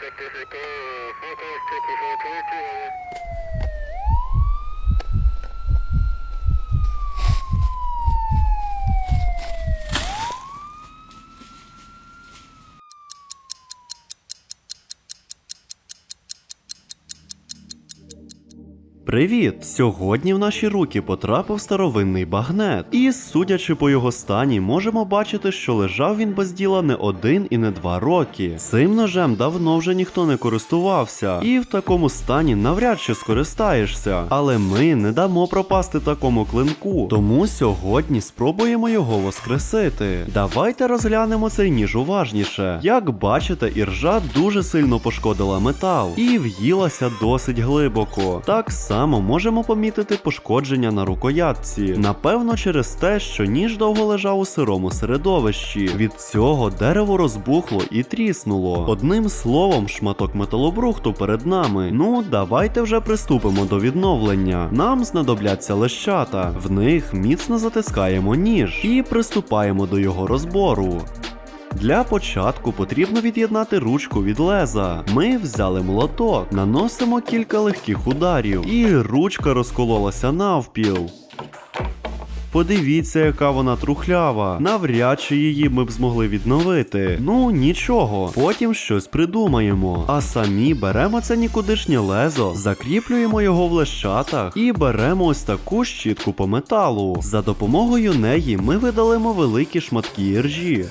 Check this is Привіт! Сьогодні в наші руки потрапив старовинний багнет, і, судячи по його стані, можемо бачити, що лежав він без діла не один і не два роки. Цим ножем давно вже ніхто не користувався, і в такому стані навряд чи скористаєшся. Але ми не дамо пропасти такому клинку, тому сьогодні спробуємо його воскресити. Давайте розглянемо цей ніж уважніше. Як бачите, іржа дуже сильно пошкодила метал і в'їлася досить глибоко. Так само можемо помітити пошкодження на рукоятці. Напевно, через те, що ніж довго лежав у сирому середовищі. Від цього дерево розбухло і тріснуло. Одним словом, шматок металобрухту перед нами. Ну, давайте вже приступимо до відновлення. Нам знадобляться лещата. В них міцно затискаємо ніж і приступаємо до його розбору. Для початку потрібно від'єднати ручку від леза. Ми взяли молоток, наносимо кілька легких ударів, і ручка розкололася навпіл. Подивіться, яка вона трухлява. Навряд чи її ми б змогли відновити. Ну нічого, потім щось придумаємо. А самі беремо це нікудишнє лезо, закріплюємо його в лещатах і беремо ось таку щітку по металу. За допомогою неї ми видалимо великі шматки іржі.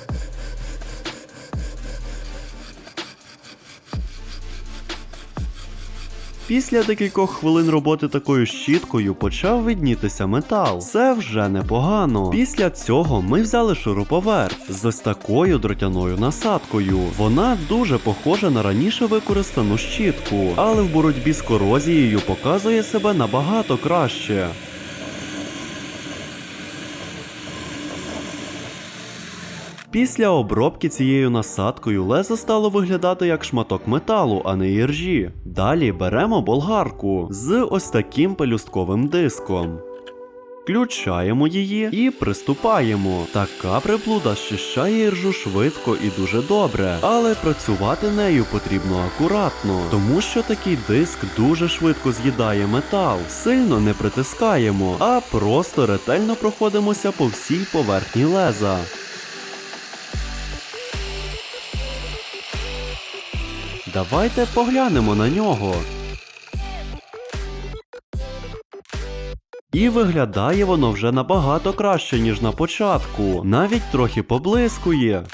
Після декількох хвилин роботи такою щіткою почав виднітися метал. Це вже непогано. Після цього ми взяли шуруповерт з ось такою дротяною насадкою. Вона дуже похожа на раніше використану щітку, але в боротьбі з корозією показує себе набагато краще. Після обробки цією насадкою лезо стало виглядати як шматок металу, а не іржі. Далі беремо болгарку з ось таким пелюстковим диском. Включаємо її і приступаємо. Така приблуда щищає іржу швидко і дуже добре, але працювати нею потрібно акуратно, тому що такий диск дуже швидко з'їдає метал. Сильно не притискаємо, а просто ретельно проходимося по всій поверхні леза. Давайте поглянемо на нього. І виглядає воно вже набагато краще, ніж на початку, навіть трохи поблискує.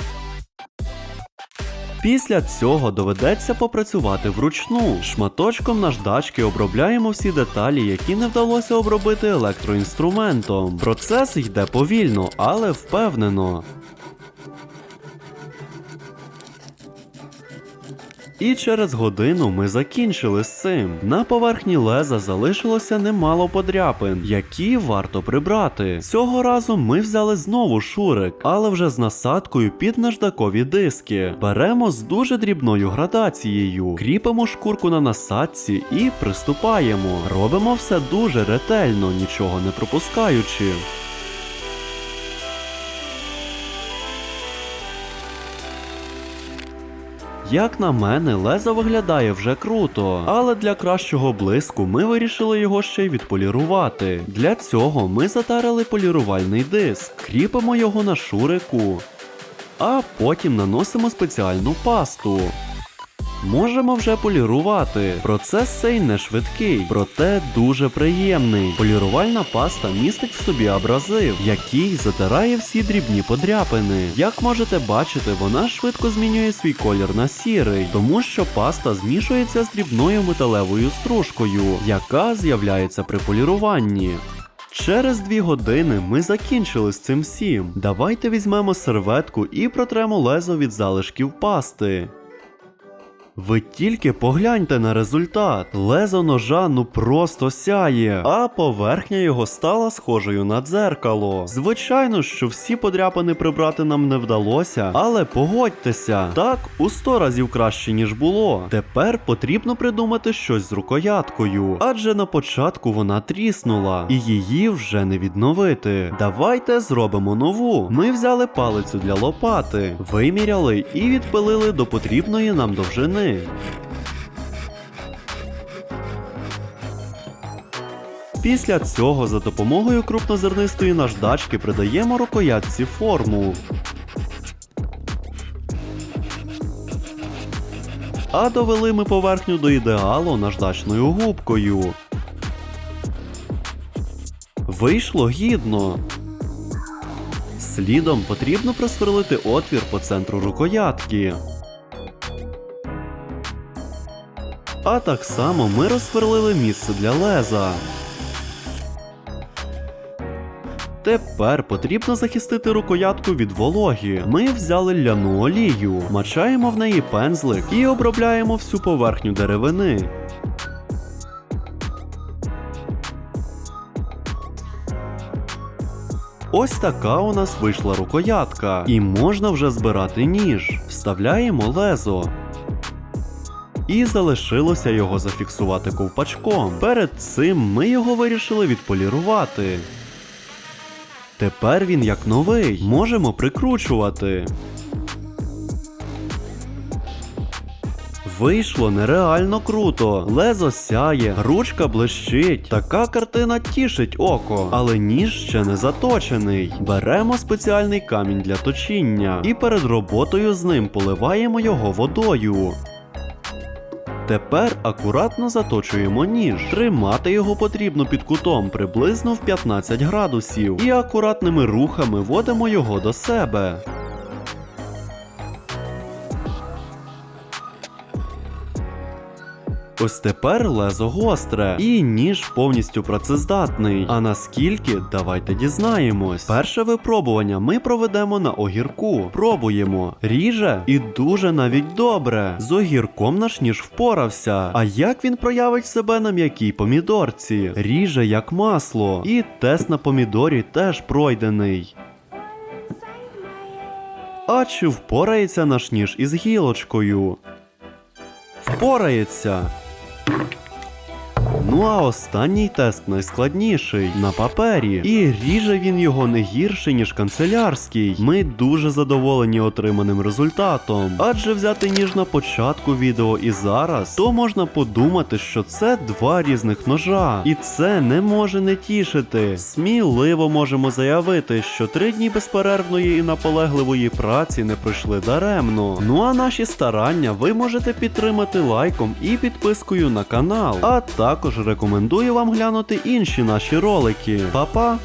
Після цього доведеться попрацювати вручну. Шматочком наждачки обробляємо всі деталі, які не вдалося обробити електроінструментом. Процес йде повільно, але впевнено. І через годину ми закінчили з цим. На поверхні леза залишилося немало подряпин, які варто прибрати. Цього разу ми взяли знову шурик, але вже з насадкою під наждакові диски. Беремо з дуже дрібною градацією, кріпимо шкурку на насадці і приступаємо. Робимо все дуже ретельно, нічого не пропускаючи. Як на мене, лезо виглядає вже круто, але для кращого блиску ми вирішили його ще й відполірувати. Для цього ми затарили полірувальний диск, кріпимо його на шурику, а потім наносимо спеціальну пасту. Можемо вже полірувати. Процес цей не швидкий, проте дуже приємний. Полірувальна паста містить в собі абразив, який затирає всі дрібні подряпини. Як можете бачити, вона швидко змінює свій колір на сірий, тому що паста змішується з дрібною металевою стружкою, яка з'являється при поліруванні. Через дві години ми закінчили з цим всім. Давайте візьмемо серветку і протремо лезо від залишків пасти. Ви тільки погляньте на результат. Лезо ножа ну просто сяє, а поверхня його стала схожою на дзеркало. Звичайно, що всі подряпини прибрати нам не вдалося, але погодьтеся, так у сто разів краще, ніж було. Тепер потрібно придумати щось з рукояткою, адже на початку вона тріснула, і її вже не відновити. Давайте зробимо нову. Ми взяли палицю для лопати, виміряли і відпилили до потрібної нам довжини. Деревини. Після цього за допомогою крупнозернистої наждачки придаємо рукоятці форму. А довели ми поверхню до ідеалу наждачною губкою. Вийшло гідно. Слідом потрібно просверлити отвір по центру рукоятки. А так само ми розсверлили місце для леза. Тепер потрібно захистити рукоятку від вологі. Ми взяли ляну олію, мачаємо в неї пензлик і обробляємо всю поверхню деревини. Ось така у нас вийшла рукоятка, і можна вже збирати ніж. Вставляємо лезо. І залишилося його зафіксувати ковпачком. Перед цим ми його вирішили відполірувати. Тепер він як новий, можемо прикручувати. Вийшло нереально круто. Лезо сяє, ручка блищить. Така картина тішить око, але ніж ще не заточений. Беремо спеціальний камінь для точіння і перед роботою з ним поливаємо його водою. Тепер акуратно заточуємо ніж. Тримати його потрібно під кутом приблизно в 15 градусів і акуратними рухами водимо його до себе. Ось тепер лезо гостре, і ніж повністю працездатний. А наскільки, давайте дізнаємось. Перше випробування ми проведемо на огірку. Пробуємо. Ріже і дуже навіть добре. З огірком наш ніж впорався. А як він проявить себе на м'якій помідорці? Ріже як масло. І тест на помідорі теж пройдений. А чи впорається наш ніж із гілочкою? Впорається. Thank you. Ну а останній тест найскладніший на папері. І ріже він його не гірше, ніж канцелярський. Ми дуже задоволені отриманим результатом. Адже взяти ніж на початку відео і зараз, то можна подумати, що це два різних ножа. І це не може не тішити. Сміливо можемо заявити, що три дні безперервної і наполегливої праці не пройшли даремно. Ну а наші старання ви можете підтримати лайком і підпискою на канал. А також рекомендую вам глянути інші наші ролики. Па-па!